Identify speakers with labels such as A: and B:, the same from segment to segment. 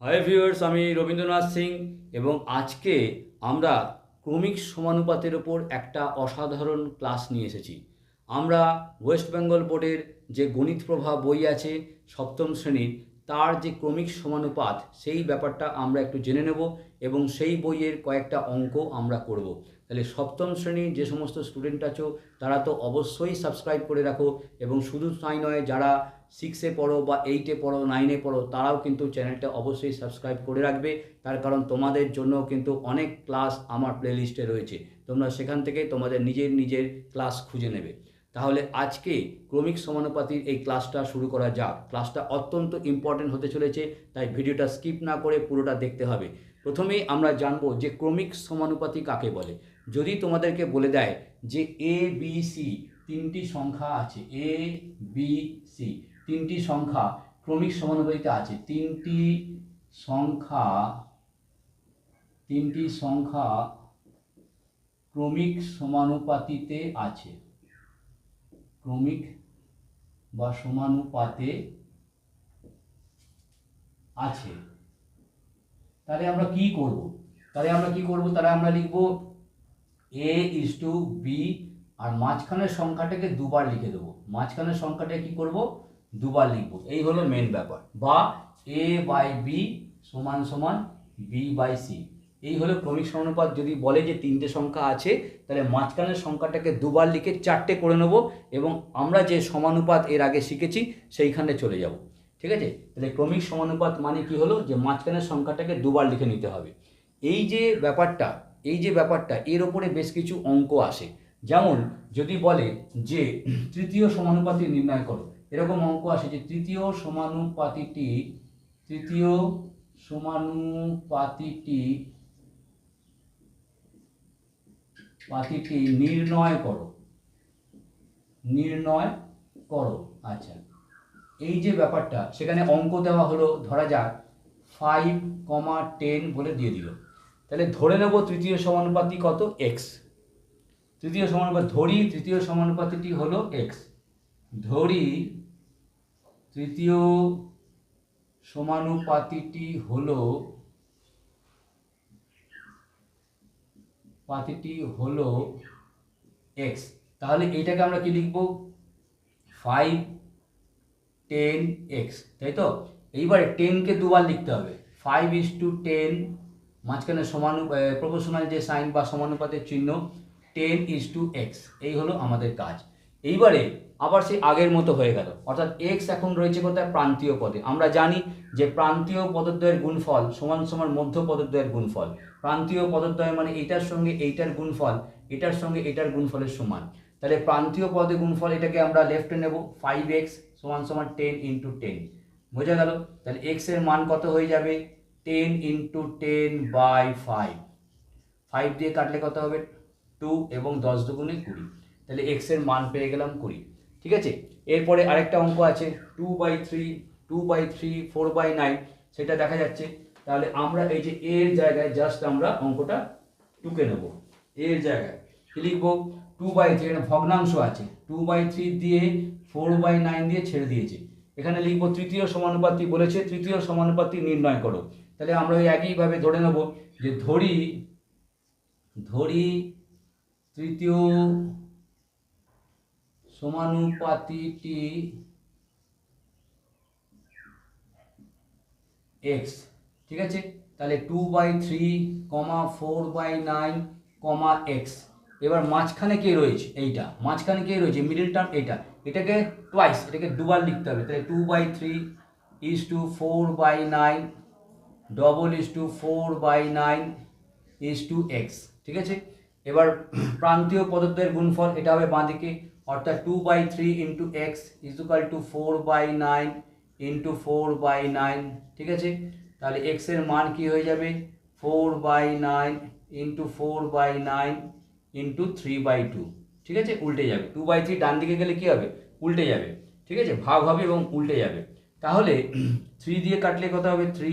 A: Hi viewers আমি রবীন্দ্রনাথ সিং এবং আজকে আমরা ক্রমিক সমানুপাতের ওপর একটা অসাধারণ ক্লাস নিয়ে এসেছি। আমরা ওয়েস্ট বেঙ্গল বোর্ডের যে গণিত প্রভা বই আছে সপ্তম শ্রেণির, তার যে ক্রমিক সমানুপাত, সেই ব্যাপারটা আমরা একটু জেনে নেব এবং সেই বইয়ের কয়েকটা অঙ্ক আমরা করব। তাহলে সপ্তম শ্রেণির যে সমস্ত স্টুডেন্ট আছো, তারা তো অবশ্যই সাবস্ক্রাইব করে রাখো এবং শুধু তাই নয়, যারা সিক্সে পড়ো বা এইটে পড়ো নাইনে পড়ো, তারাও কিন্তু চ্যানেলটা অবশ্যই সাবস্ক্রাইব করে রাখবে। তার কারণ তোমাদের জন্য কিন্তু অনেক ক্লাস আমার প্লেলিস্টে রয়েছে। তোমরা সেখান থেকে তোমাদের নিজের নিজের ক্লাস খুঁজে নেবে। তাহলে আজকে ক্রমিক সমানুপাতির এই ক্লাসটা শুরু করা যাক। ক্লাসটা অত্যন্ত ইম্পর্টেন্ট হতে চলেছে, তাই ভিডিওটা স্কিপ না করে পুরোটা দেখতে হবে। প্রথমেই আমরা জানব যে ক্রমিক সমানুপাতি কাকে বলে? যদি তোমাদেরকে বলে দেয় যে এ বি সি তিনটি সংখ্যা আছে এ বি সি তিনটি সংখ্যা ক্রমিক সমানুপাতিতে আছে। তিনটি সংখ্যা তিনটি সংখ্যা ক্রমিক সমানুপাতিতে আছে। ক্রমিক বা সমানুপাতে আছে। তাহলে আমরা কি করব? তাহলে আমরা কি করব? তাহলে আমরা লিখব এ ইজ টু বি আর মাঝখানের সংখ্যাটাকে দুবার লিখে দেবো। মাঝখানের সংখ্যাটাকে কি করব? দুবার লিখব। এই হলো মেন ব্যাপার। বা এ বাই বি সমান সমান বি বাই সি এই হলো ক্রমিক সমানুপাত। যদি বলে যে তিনটে সংখ্যা আছে, তাহলে মাঝখানের সংখ্যাটাকে দুবার লিখে চারটে করে নেব এবং আমরা যে সমানুপাত এর আগে শিখেছি, সেইখানে চলে যাব। ঠিক আছে? তাহলে ক্রমিক সমানুপাত মানে কি হলো? যে মাঝখানের সংখ্যাটাকে দুবার লিখে নিতে হবে। এই যে ব্যাপারটা, এই যে ব্যাপারটা, এর ওপরে বেশ কিছু অঙ্ক আসে। যেমন, যদি বলে যে তৃতীয় সমানুপাতি নির্ণয় করো এরকম অঙ্ক আসে যে তৃতীয় সমানুপাতিটি তৃতীয় সমানুপাতিটি পাতিটি নির্ণয় করো। নির্ণয় করো। আচ্ছা। এই যে ব্যাপারটা, সেখানে অঙ্ক দেওয়া হলো, ধরা যাক ফাইভ কমা টেন বলে দিয়ে দিল। তাহলে ধরে নেব তৃতীয় সমানুপাতি কত? এক্স তৃতীয় সমানুপাত, ধরি তৃতীয় সমানুপাতিটি হলো এক্স ধরি তৃতীয় সমানুপাতিটি হলো, পাতিটি হল এক্স তাহলে এইটাকে আমরা কি লিখব? ফাইভ টেন এক্স তাই তো? এইবারে টেনকে দুবার লিখতে হবে। ফাইভ ইস টু টেন মাঝখানে সমানু প্রপোশনাল যে সাইন বা সমানুপাতের চিহ্ন টেন ইস টু এক্স এই হলো আমাদের কাজ। এইবারে আবার সেই আগের মতো হয়ে গেল। অর্থাৎ এক্স এখন রয়েছে কোথায়? প্রান্তীয় পদে। আমরা জানি যে প্রান্তীয় পদদ্বয়ের গুণফল সমান সমান মধ্য পদদ্বয়ের গুণফল। প্রান্তীয় পদদ্বয় মানে এইটার সঙ্গে এইটার গুণফল, এটার সঙ্গে এটার গুণফলের সমান। তাহলে প্রান্তীয় পদে গুণফল এটাকে আমরা লেফটে নেব ফাইভ এক্স সমান সমান টেন ইন্টু টেন বোঝা গেল? তাহলে এক্সের মান কত হয়ে যাবে? Ten into ten by five five দিয়ে কাটলে কত হবে? টু এবং দশ দুগুণে কুড়ি। তাহলে এক্সের মান পেয়ে গেলাম কুড়ি, ঠিক আছে? এরপরে আরেকটা অঙ্ক আছে two by three two by three four by nine সেটা দেখা যাচ্ছে। তাহলে আমরা এই যে এর জায়গায় জাস্ট আমরা অঙ্কটা টুকে নেব। এর জায়গায় কি লিখব? টু বাই থ্রি এখানে ভগ্নাংশ আছে। টু বাই থ্রি দিয়ে ফোর বাই নাইন দিয়ে ছেড়ে দিয়েছে। এখানে লিখব তৃতীয় সমানুপাতি বলেছে, তৃতীয় সমানুপাতি নির্ণয় করো। তাহলে আমরা ওই একইভাবে ধরে নেব যে ধরি ধরি তৃতীয় সমানুপাতিটি এক্স ঠিক আছে? তাহলে two by three comma four by nine comma x এবার মাঝখানে কে রয়েছে? এইটা। মাঝখানে কে রয়েছে? মিডিল টার্ম এইটা এটাকে টুয়াইস এটাকে দুবার লিখতে হবে। তাহলে two by three is to four by nine double is to four by nine is to x ঠিক আছে? এবার প্রান্তীয় পদার্থের গুণফল, এটা হবে বাঁদিকে। অর্থাৎ two by three into x equal to four by nine into four by nine ঠিক আছে? তাহলে এক্সের মান কি হয়ে যাবে? Four by nine into four by nine into three by two ঠিক আছে? উল্টে যাবে। টু বাই থ্রি ডান দিকে গেলে কী হবে? উল্টে যাবে, ঠিক আছে? ভাগ হবে এবং উল্টে যাবে। তাহলে থ্রি দিয়ে কাটলে কত হবে? থ্রি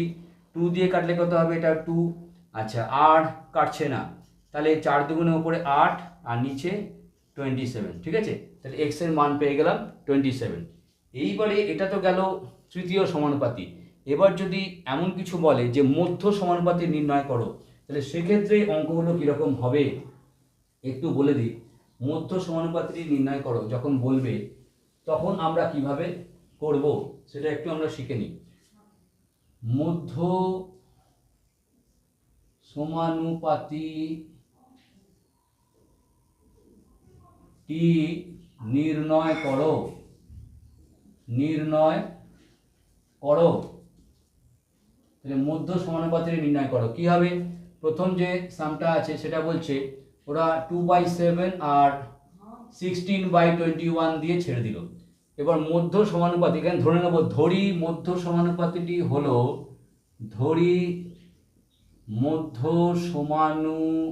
A: টু দিয়ে কাটলে কত হবে? এটা টু আচ্ছা আর কাটছে না। তাহলে চার দুগুণের উপরে আট, আর নিচে টোয়েন্টি সেভেন ঠিক আছে? তাহলে এক্সের মান পেয়ে গেলাম টোয়েন্টি সেভেন এইবারে এটা তো গেল তৃতীয় সমানুপাতি। এবার যদি এমন কিছু বলে যে মধ্য সমানুপাতি নির্ণয় করো, তাহলে সেক্ষেত্রে অঙ্কগুলো কীরকম হবে? একটু বলে দিই। মধ্য সমানুপাতি নির্ণয় করো, যখন বলবে, তখন আমরা কীভাবে করব সেটা একটু আমরা শিখে নিই। মধ্য সমানুপাতি টি নির্ণয় করো। নির্ণয় করো। তাহলে মধ্য সমানুপাতির নির্ণয় করো। কি হবে? প্রথম যে সামটা আছে সেটা বলছে, ওরা টু বাই সেভেন আর সিক্সটিন বাই টোয়েন্টি ওয়ান দিয়ে ছেড়ে দিল। এবার মধ্য সমানুপাতি, এখানে ধরে নেব, ধরি মধ্য সমানুপাতিটি হলো, ধরি মধ্য সমানুপাতিটি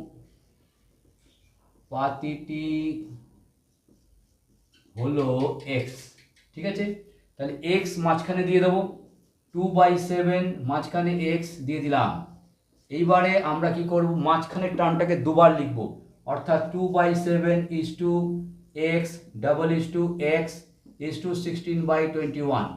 A: হলো এক্স ঠিক আছে? তাহলে এক্স মাঝখানে দিয়ে দেবো। টু বাই সেভেন মাঝখানে এক্স দিয়ে দিলাম। এইবারে আমরা কি করব? মাঝখানের টার্মটাকে দুবার লিখব। অর্থাৎ two by seven is to x double is to x is to sixteen by twenty one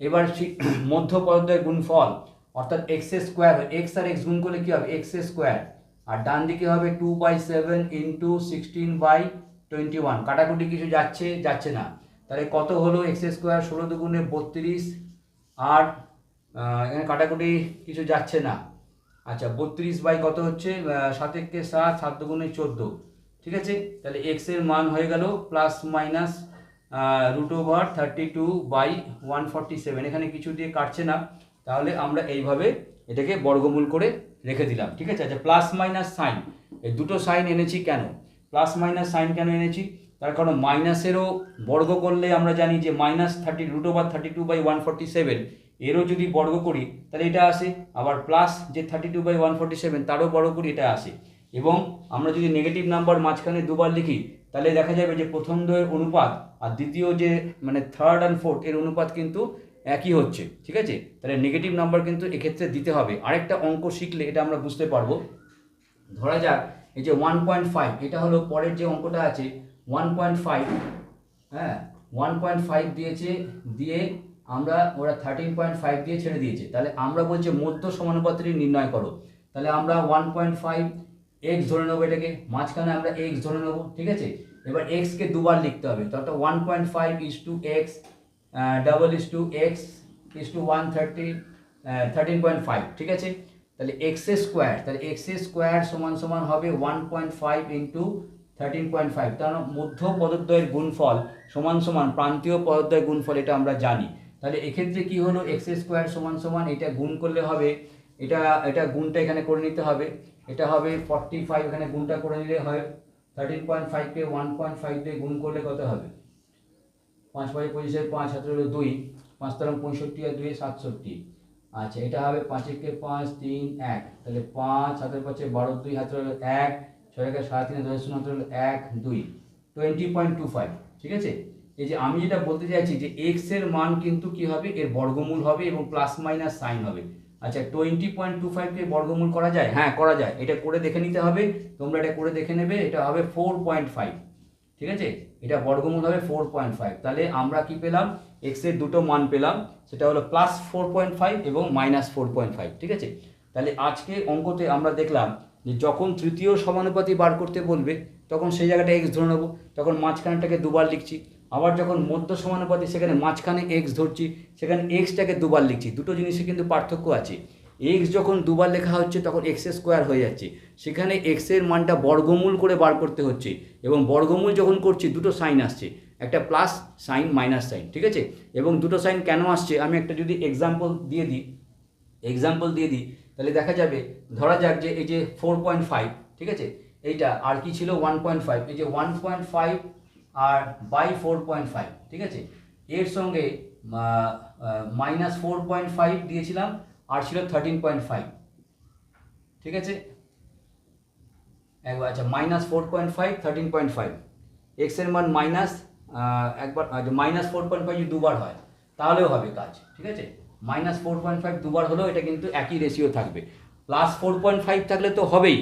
A: এবার সি- মধ্য পদের গুণফল, অর্থাৎ এক্স এ স্কোয়ার এক্স আর এক্স গুণ করলে কি হবে? এক্স স্কোয়ার আর ডান দিকে হবে two by seven into sixteen by twenty one. কাটাকুটি কিছু যাচ্ছে যাচ্ছে না। তাহলে কত হলো? এক্স স্কোয়ার ষোলো দুগুণে বত্রিশ আর এখানে কাটাকুটি কিছু যাচ্ছে না। আচ্ছা বত্রিশ বাই কত হচ্ছে? সাত একে সাত সাত দুগুণে চোদ্দ। ঠিক আছে? তাহলে এক্সের মান হয়ে গেল plus minus root over thirty two by one forty seven. এখানে কিছু দিয়ে কাটছে না। তাহলে আমরা এইভাবে এটাকে বর্গমূল করে রেখে দিলাম। ঠিক আছে? আচ্ছা প্লাস মাইনাস সাইন। এই দুটো সাইন এনেছি কেন? প্লাস মাইনাস সাইন কেন এনেছি? তার কারণ মাইনাসেরও বর্গ করলে আমরা জানি যে minus thirty root over thirty two by one forty seven এরও যদি বর্গ করি, তাহলে এটা আসে। আবার প্লাস যে thirty two by one forty seven তারও বর্গ করি, এটা আসে। এবং আমরা যদি নেগেটিভ নাম্বার মাঝখানে দুবার লিখি, তাহলে দেখা যাবে যে প্রথম দ্বয়ের অনুপাত আর দ্বিতীয় যে মানে থার্ড অ্যান্ড ফোর্থ এর অনুপাত কিন্তু একই হচ্ছে, ঠিক আছে? তাহলে নেগেটিভ নাম্বার কিন্তু এক্ষেত্রে দিতে হবে। আরেকটা অঙ্ক শিখলে এটা আমরা বুঝতে পারব। ধরা যাক এই যে ওয়ান পয়েন্ট ফাইভ এটা হলো পরের যে অঙ্কটা আছে ওয়ান পয়েন্ট ফাইভ হ্যাঁ ওয়ান পয়েন্ট ফাইভ দিয়েছে, দিয়ে আমরা ওরা থার্টিন পয়েন্ট ফাইভ দিয়ে ছেড়ে দিয়েছে। তাহলে আমরা বলছি মধ্য সমানুপাত্রী নির্ণয় করো। তাহলে আমরা ওয়ান পয়েন্ট ফাইভ এক্স ধরে নেব এটাকে, মাঝখানে আমরা এক্স ধরে নেব, ঠিক আছে? এবার এক্সকে দুবার লিখতে হবে। তো অর্থাৎ one point five is to x double is to x is to one thirty thirteen point five ঠিক আছে? তাহলে এক্স স্কোয়ার তাহলে এক্স স্কোয়ার সমান সমান হবে one point five into thirteen point five কারণ মধ্য পদদ্বয়ের গুণফল সমান সমান প্রান্তীয় পদদ্বয়ের গুণফল এটা আমরা জানি। তাহলে এক্ষেত্রে কি হলো? এক্স স্কোয়ার সমান সমান এটা গুণ করলে হবে, এটা এটা গুণটা এখানে করে নিতে হবে, এটা হবে ফর্টি ফাইভ এখানে গুণটা করে নিলে হয় থার্টিন পয়েন্ট ফাইভকে ওয়ান পয়েন্ট ফাইভ দিয়ে গুণ করলে কত হবে? পাঁচ পাঁচ পঁচিশে পাঁচ হলো দুই, পাঁচ তরম পঁয়ষট্টি আর দুই সাতষট্টি। আচ্ছা এটা হবে পাঁচেকে পাঁচ তিন এক। তাহলে পাঁচ হাতের পাঁচে বারো, দুই হাতের হলো এক, ছয় একে সাড়ে তিন, দশ শূন্য হাতের হলো এক, দুই। টোয়েন্টি পয়েন্ট টু ফাইভ ঠিক আছে? এই যে আমি যেটা বলতে চাইছি যে এক্সের মান কিন্তু কি হবে? এর বর্গমূল হবে এবং প্লাস মাইনাস সাইন হবে। আচ্ছা টোয়েন্টি পয়েন্ট টু ফাইভকে বর্গমূল করা যায়? হ্যাঁ করা যায়। এটা করে দেখে নিতে হবে। তোমরা এটা করে দেখে নেবে। এটা হবে ফোর পয়েন্ট ফাইভ ঠিক আছে? এটা বর্গমূল হবে ফোর পয়েন্ট ফাইভ তাহলে আমরা কি পেলাম? এক্সের দুটো মান পেলাম, সেটা হলো প্লাস ফোর পয়েন্ট ফাইভ এবং মাইনাস ফোর পয়েন্ট ফাইভ ঠিক আছে? তাহলে আজকে অঙ্কতে আমরা দেখলাম যে যখন তৃতীয় সমানুপাতি বার করতে বলবে, তখন সেই জায়গাটা এক্স ধরে নেব, তখন মাঝখানটাকে দুবার লিখছি। আবার যখন মধ্য সমানুপাতি, সেখানে মাঝখানে এক্স ধরছি, সেখানে এক্সটাকে দুবার লিখছি। দুটো জিনিসে কিন্তু পার্থক্য আছে। এক্স যখন দুবার লেখা হচ্ছে, তখন এক্স স্কোয়ার হয়ে যাচ্ছে। সেখানে এক্সের মানটা বর্গমূল করে বার করতে হচ্ছে এবং বর্গমূল যখন করছি, দুটো সাইন আসছে। একটা প্লাস সাইন মাইনাস সাইন ঠিক আছে? এবং দুটো সাইন কেন আসছে? আমি একটা যদি এক্সাম্পল দিয়ে দিই এক্সাম্পল দিয়ে দিই, তাহলে দেখা যাবে, ধরা যাক যে এই যে ফোর পয়েন্ট ফাইভ ঠিক আছে? এইটা আর কি ছিল? ওয়ান পয়েন্ট ফাইভ এই যে ওয়ান পয়েন্ট ফাইভ আর বাই ফোর পয়েন্ট ফাইভ ঠিক আছে? এর সঙ্গে মাইনাস ফোর পয়েন্ট ফাইভ দিয়েছিলাম, আর ছিল থার্টিন পয়েন্ট ফাইভ ঠিক আছে? একবার আচ্ছা minus four point five thirteen point five এক্সের মান মাইনাস একবার মাইনাস ফোর পয়েন্ট ফাইভ যদি দুবার হয়, তাহলেও হবে কাজ, ঠিক আছে? মাইনাস ফোর পয়েন্ট ফাইভ দুবার হলেও এটা কিন্তু একই রেশিও থাকবে। প্লাস ফোর পয়েন্ট ফাইভ থাকলে তো হবেই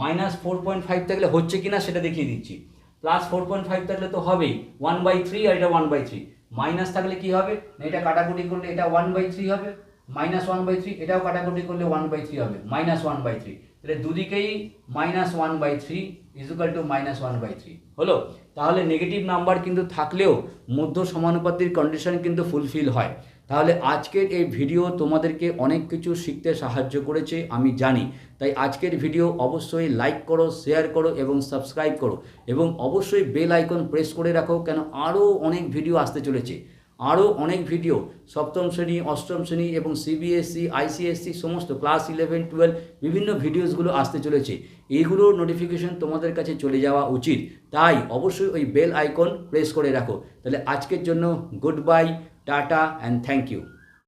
A: মাইনাস ফোর পয়েন্ট ফাইভ থাকলে হচ্ছে কি না সেটা দেখিয়ে দিচ্ছি। প্লাস ফোর পয়েন্ট ফাইভ থাকলে তো হবেই ওয়ান বাই থ্রি আর এটা ওয়ান বাই থ্রি মাইনাস থাকলে কি হবে? না, এটা কাটাকুটি করলে এটা ওয়ান বাই থ্রি হবে। মাইনাস ওয়ান বাই থ্রি এটাও কাটাকুটি করলে ওয়ান বাই থ্রি হবে। মাইনাস ওয়ান বাই থ্রি তাহলে দুদিকেই minus one by three equal to minus one by three হলো? তাহলে নেগেটিভ নাম্বার কিন্তু থাকলেও মধ্য সমানুপাতির কন্ডিশন কিন্তু ফুলফিল হয়। তাহলে আজকের এই ভিডিও তোমাদেরকে অনেক কিছু শিখতে সাহায্য করেছে, আমি জানি। তাই আজকের ভিডিও অবশ্যই লাইক করো শেয়ার করো এবং সাবস্ক্রাইব করো। এবং অবশ্যই বেল আইকন প্রেস করে রাখো কেন আরও অনেক ভিডিও আসতে চলেছে। আরও অনেক ভিডিও, সপ্তম শ্রেণি, অষ্টম শ্রেণি এবং সিবিএসসি আইসিএসসি সমস্ত ক্লাস ইলেভেন টুয়েলভ বিভিন্ন ভিডিওসগুলো আসতে চলেছে। এইগুলোর নোটিফিকেশন তোমাদের কাছে চলে যাওয়া উচিত। তাই অবশ্যই ওই বেল আইকন প্রেস করে রাখো। তাহলে আজকের জন্য goodbye tata and thank you